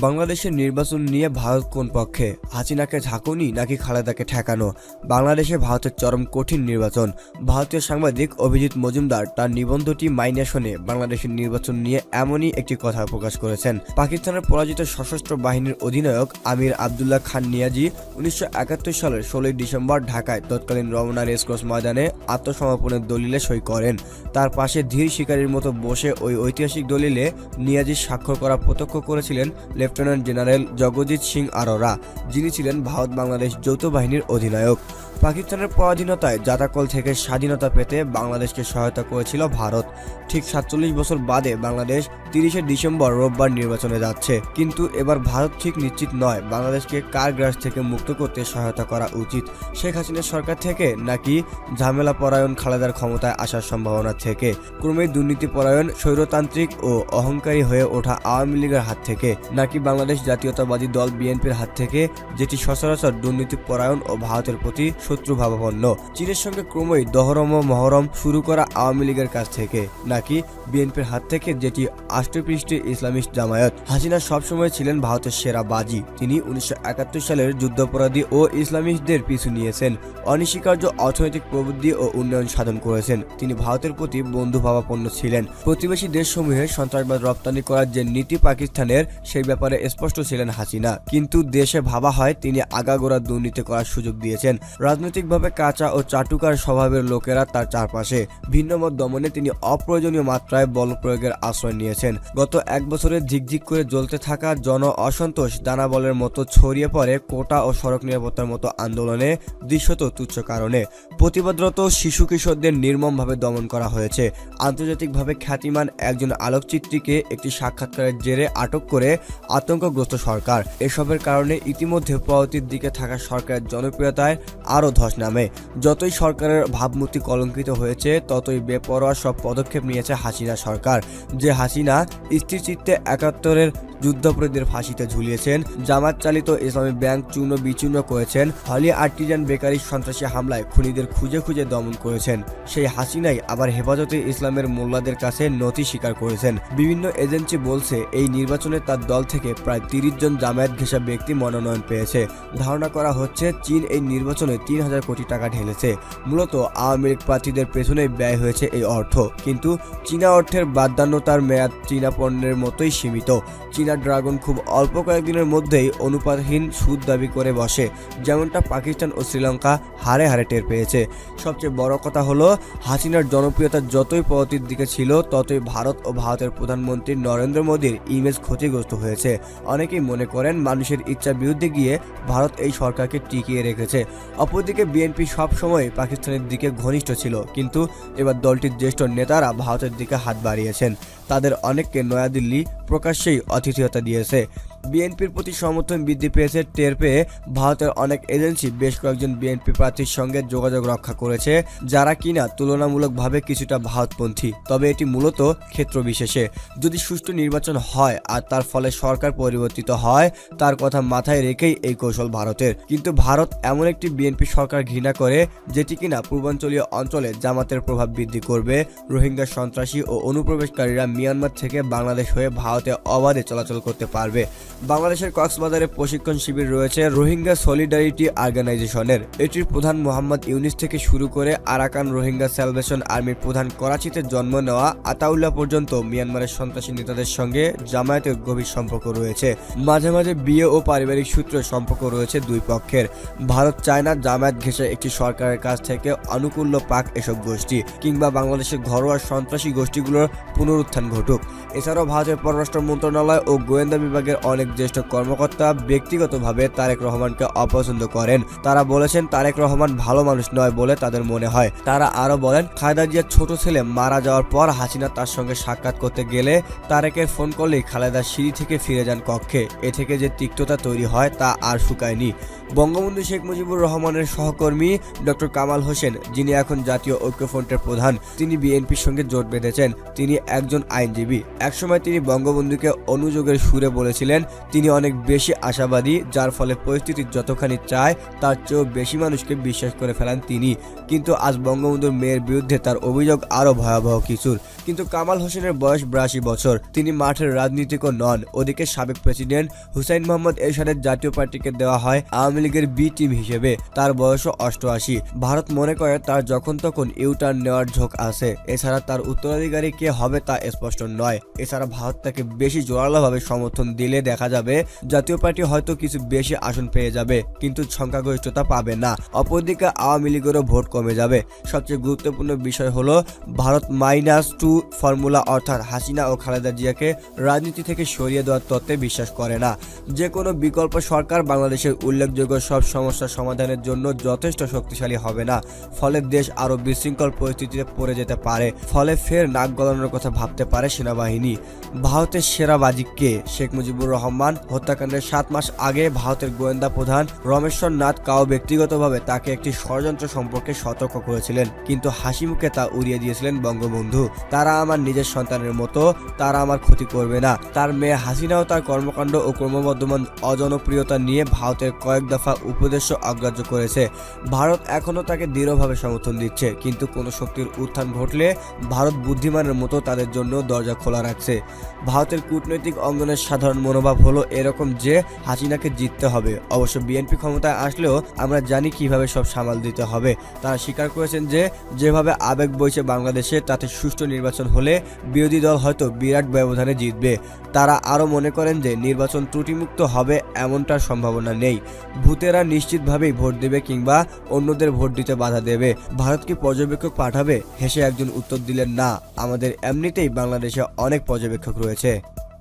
বাংলাদেশের নির্বাচন নিয়ে ভারত কোন পক্ষে? হাসিনাকে ঝাঁকুনি নাকি খালেদাকে ঠেকানো? বাংলাদেশে ভারতের চরম কঠিন নির্বাচন। ভারতীয় সাংবাদিক অভিজিৎ মজুমদার তার নিবন্ধটি মাইনে শুনে বাংলাদেশের নির্বাচন নিয়ে এমনই একটি কথা প্রকাশ করেছেন। পাকিস্তানের পরাজিত সশস্ত্র বাহিনীর অধিনায়ক আমির আবদুল্লাহ খান নিয়াজি উনিশশো একাত্তর সালের ষোলোই ডিসেম্বর ঢাকায় তৎকালীন রমনা রেসকোর্স ময়দানে আত্মসমর্পণের দলিলে সই করেন। তার পাশে ধীর শিকারীর মতো বসে ওই ঐতিহাসিক দলিলে নিয়াজি স্বাক্ষর করা প্রত্যক্ষ করেছিলেন লেফটেন্যান্ট জেনারেল জগজিৎ সিং আরোরা যিনি ছিলেন ভারত বাংলাদেশ যৌথ বাহিনীর অধিনায়ক। পাকিস্তানের পরাধীনতায় জাতাকল থেকে স্বাধীনতা পেতে বাংলাদেশকে সহায়তা করেছিল ভারত। ঠিক সাতচল্লিশ বছর বাদে বাংলাদেশ তিরিশে ডিসেম্বর রোববার নির্বাচনে যাচ্ছে। কিন্তু এবার ভারত ঠিক নিশ্চিত নয়, বাংলাদেশকে কার গ্রাস থেকে মুক্ত করতে সহায়তা করা উচিত। শেখ হাসিনার সরকার থেকে নাকি ঝামেলা পরায়ণ খালেদার ক্ষমতায় আসার সম্ভাবনা থেকে। ক্রমেই দুর্নীতি পরায়ণ স্বৈরতান্ত্রিক ও অহংকারী হয়ে ওঠা আওয়ামী লীগের হাত থেকে, নাকি বাংলাদেশ জাতীয়তাবাদী দল বিএনপির হাত থেকে, যেটি সচরাচর দুর্নীতি পরায়ণ ও ভারতের প্রতি শত্রুভাবাপন্ন চীনের সঙ্গে ক্রমেই দহরম ও মহরম শুরু করা আওয়ামী লীগের কাছ থেকে। নাকি বিএনপির হাত থেকে যেটি আষ্টপৃষ্টি ইসলামিস্ট জামায়াত। হাসিনা সবসময় ছিলেন ভারতের সেরা বাজি। তিনি উনিশশো সালের যুদ্ধাপরাধী ও ইসলামিস্টদের পিছু নিয়েছেন। অনিস্বীকার্য অর্থনৈতিক প্রবৃদ্ধি ও উন্নয়ন সাধন করেছেন। তিনি ভারতের প্রতি বন্ধুভাবাপন্ন ছিলেন। প্রতিবেশী দেশসমূহে সন্ত্রাসবাদ রপ্তানি করার যে নীতি পাকিস্তানের, সেই ব্যাপারে স্পষ্ট ছিলেন হাসিনা। কিন্তু দেশে ভাবা হয়, তিনি আগাগোড়া দুর্নীতি করার সুযোগ দিয়েছেন। রাজনৈতিকভাবে কাঁচা ও চাটুকার স্বভাবের লোকেরা তার চারপাশে ভিন্নমত দমনে তিনি অপ্রয়োজনীয় মাত্রায় বল প্রয়োগের আশ্রয় নিয়েছেন। গত এক বছরে ঝিকঝিক করে জ্বলতে থাকা জন অসন্তোষ দানাবলের মতো ছড়িয়ে পড়ে কোটা ও সড়ক নিরাপত্তার মতো আন্দোলনে দৃশ্যত তুচ্ছ কারণে। প্রতিবাদরত শিশু কিশোরদের নির্মমভাবে দমন করা হয়েছে। আন্তর্জাতিকভাবে খ্যাতিমান একজন আলোকচিত্রীকে একটি সাক্ষাৎকারের জেরে আটক করে আতঙ্কগ্রস্ত সরকার। এসবের কারণে ইতিমধ্যে প্রগতির দিকে থাকা সরকারের জনপ্রিয়তায় আরও ধস নামে। যতই সরকারের ভাবমূর্তি কলঙ্কিত হয়েছে, ততই বেপরোয়া সব পদক্ষেপ নিয়েছে হাসিনা সরকার। যে হাসিনা স্থিরচিত্তে একাত্তরের যুদ্ধাপরাধীদের ফাঁসিতে ঝুলিয়েছেন। জামাত চালিত ইসলামী ব্যাংক চূর্ণ বিচূর্ণ করেছেন। হলি আর্টিজান বেকারি সন্ত্রাসী হামলায় খুনিদের খুঁজে খুঁজে দমন করেছেন। সেই হাসিনাই আবার হেফাজতে ইসলামের মোল্লাদের কাছে নথি স্বীকার করেছেন। বিভিন্ন এজেন্সি বলছে, এই নির্বাচনে তার দল থেকে প্রায় তিরিশ জন জামায়াত ঘেঁষা ব্যক্তি মনোনয়ন পেয়েছে। ধারণা করা হচ্ছে, চীন এই নির্বাচনে তিন হাজার কোটি টাকা ঢেলেছে। মূলত আওয়ামী লীগ প্রার্থীদের পেছনে ব্যয় হয়েছে এই অর্থ। কিন্তু চীনা অর্থের বাদ্যান্যতার মেয়াদ চীনা পণ্যের মতোই সীমিত। চীনা ড্রাগন খুব অল্প কয়েকদিনের মধ্যেই অনুপাতহীন সুদ দাবি করে বসে। যেমনটা পাকিস্তান ও শ্রীলঙ্কা হারে হারে টের পেয়েছে। সবচেয়ে বড় কথা হলো, হাসিনার জনপ্রিয়তা যতই প্রগতির দিকে ছিল, ততই ভারত ও ভারতের প্রধানমন্ত্রী নরেন্দ্র মোদীর ইমেজ ক্ষতিগ্রস্ত হয়েছে। অনেকেই মনে করেন, মানুষের ইচ্ছার বিরুদ্ধে গিয়ে ভারত এই সরকারকে টিকিয়ে রেখেছে। অপরদিকে বিএনপি সবসময় পাকিস্তানের দিকে ঘনিষ্ঠ ছিল, কিন্তু এবার দলটির জ্যেষ্ঠ নেতারা ভারতের দিকে হাত বাড়িয়েছেন। তাদের অনেককে নয়াদিল্লি প্রকাশ্যেই অতিথিয়তা দিয়েছে। বিএনপির প্রতি সমর্থন বৃদ্ধি পেয়েছে, টের পেয়ে ভারতের অনেক এজেন্সি বেশ কয়েকজন বিএনপি প্রার্থীর সঙ্গে যোগাযোগ রক্ষা করেছে, যারা কিনা তুলনামূলকভাবে কিছুটা ভারতপন্থী। তবে এটি মূলত ক্ষেত্র বিশেষে। যদি সুষ্ঠু নির্বাচন হয় আর তার ফলে সরকার পরিবর্তিত হয়, তার কথা মাথায় রেখেই এই কৌশল ভারতের। কিন্তু ভারত এমন একটি বিএনপি সরকার ঘৃণা করে, যেটি কিনা পূর্বাঞ্চলীয় অঞ্চলে জামাতের প্রভাব বৃদ্ধি করবে। রোহিঙ্গা সন্ত্রাসী ও অনুপ্রবেশকারীরা মিয়ানমার থেকে বাংলাদেশ হয়ে ভারতে অবাধে চলাচল করতে পারবে। বাংলাদেশের কক্সবাজারে প্রশিক্ষণ শিবির রয়েছে রোহিঙ্গা সলিডারিটি অর্গানাইজেশনের। এটির প্রধান মোহাম্মদ ইউনিস থেকে শুরু করে আরাকান রোহিঙ্গা স্যালভেশন আর্মির প্রধান করাচিতে জন্ম নেওয়া আতাউল্লাহ পর্যন্ত মিয়ানমারের সন্ত্রাসী নেতাদের সঙ্গে জামায়াতের গভীর সম্পর্ক রয়েছে। মাঝে মাঝে বিয়ে ও পারিবারিক সূত্রে সম্পর্ক রয়েছে দুই পক্ষের। ভারত চায় না জামায়াত ঘেঁষে একটি সরকারের কাছ থেকে আনুকূল্য পাক এসব গোষ্ঠী কিংবা বাংলাদেশের ঘরোয়া সন্ত্রাসী গোষ্ঠীগুলোর পুনরুত্থান ঘটুক। এছাড়াও ভারতের পররাষ্ট্র মন্ত্রণালয় ও গোয়েন্দা বিভাগের অনেক জ্যেষ্ঠ কর্মকর্তা ব্যক্তিগতভাবে তারেক রহমানকে অপছন্দ করেন। তারা বলেছেন, তারেক রহমান ভালো মানুষ নয় বলে তাদের মনে হয়। তারা আরও বলেন, খালেদা জিয়ার ছোট ছেলে মারা যাওয়ার পর হাসিনা তার সঙ্গে সাক্ষাৎ করতে গেলে তারেকের ফোন করলেই খালেদা সিঁড়ি থেকে ফিরে যান কক্ষে। এ থেকে যে তিক্ততা তৈরি হয় তা আর শুকায়নি। বঙ্গবন্ধু শেখ মুজিবুর রহমানের সহকর্মী ডক্টর কামাল হোসেন, যিনি এখন জাতীয় ঐক্যফ্রন্টের প্রধান, তিনি বিএনপির সঙ্গে জোট বেঁধেছেন। তিনি একজন আইনজীবী। একসময় তিনি বঙ্গবন্ধুকে অনুযোগের সুরে বলেছিলেন, তিনি অনেক বেশি আশাবাদী, যার ফলে পরিস্থিতি যতখানি চায়, তার চেয়েও বেশি মানুষকে বিশ্বাস করে ফেলান তিনি। কিন্তু আজ বঙ্গবন্ধুর মেয়ের বিরুদ্ধে তার অভিযোগ আরও ভয়াবহ কিছুর কিন্তু কামাল হোসেনের বয়স বিরাশি বছর। তিনি মাঠের রাজনীতিকও নন। ওদিকে সাবেক প্রেসিডেন্ট হুসাইন মোহাম্মদ এরশাদের জাতীয় পার্টিকে দেওয়া হয় আওয়ামী লীগের বি টিম হিসেবে তার বয়সও অষ্টআশি। ভারত মনে করে তার যখন তখন ইউটার্ন নেওয়ার ঝোঁক আছে। এছাড়া তার উত্তরাধিকারী কে হবে তা স্পষ্ট নয়। এছাড়া ভারত তাকে বেশি জোরালোভাবে সমর্থন দিলে দেখা যাবে জাতীয় পার্টি হয়তো কিছু বেশি আসন পেয়ে যাবে, কিন্তু সংখ্যাগরিষ্ঠতা পাবে না। অপরদিকে আওয়ামী লীগেরও ভোট কমে যাবে। সবচেয়ে গুরুত্বপূর্ণ বিষয় হলো ভারত মাইনাস টু ফর্মুলা অর্থাৎ হাসিনা ও খালেদা জিয়াকে রাজনীতি থেকে সরিয়ে দেওয়ার তত্ত্বে বিশ্বাস করে না। যে কোনো বিকল্প সরকার বাংলাদেশের উল্লেখযোগ্য সব সমস্যা সমাধানের জন্য যথেষ্ট শক্তিশালী হবে না। ফলে দেশ আরও বিশৃঙ্খল পরিস্থিতিতে পড়ে যেতে পারে। ফলে ফের নাক গলানোর কথা ভাবতে পারে সেনাবাহিনী। ভারতের সেরা বাজিক কে? শেখ মুজিবুর রহমান। হত্যাকাণ্ডের সাত মাস আগে ভারতের গোয়েন্দা প্রধান রমেশ্বর নাথ কাও ব্যক্তিগতভাবে তাকে একটি ষড়যন্ত্র সম্পর্কে সতর্ক করেছিলেন। কিন্তু হাসি মুখে তা উড়িয়ে দিয়েছিলেন বঙ্গবন্ধু। তারা আমার নিজের সন্তানের মতো, তারা আমার ক্ষতি করবে না। তার মেয়ে হাসিনাও তার কর্মকাণ্ড ও ক্রমবর্ধমান অজনপ্রিয়তা নিয়ে ভারতের কয়েক দফা উপদেশ অগ্রাহ্য করেছে। ভারত এখনও তাকে দৃঢ়ভাবে সমর্থন দিচ্ছে, কিন্তু কোনো শক্তির উত্থান ঘটলে ভারত বুদ্ধিমানের মতো তাদের জন্য দরজা খোলা রাখছে। ভারতের কূটনৈতিক অঙ্গনের সাধারণ মনোভাব হলো এরকম যে হাসিনাকে জিততে হবে। অবশ্য বিএনপি ক্ষমতায় আসলেও আমরা জানি কীভাবে সব সামাল দিতে হবে। তারা স্বীকার করেছেন যে, যেভাবে আবেগ বইছে বাংলাদেশে, তাতে সুষ্ঠু নির্বাচন হলে বিরোধী দল হয়তো বিরাট ব্যবধানে জিতবে। তারা আরও মনে করেন যে, নির্বাচন ত্রুটিমুক্ত হবে এমনটার সম্ভাবনা নেই। ভূতেরা নিশ্চিতভাবেই ভোট দেবে কিংবা অন্যদের ভোট দিতে বাধা দেবে। ভারতকে পর্যবেক্ষক পাঠাবে? হেসে একজন উত্তর দিলেন, না, আমাদের এমনিতেই বাংলাদেশে অনেক পর্যবেক্ষক রয়েছে।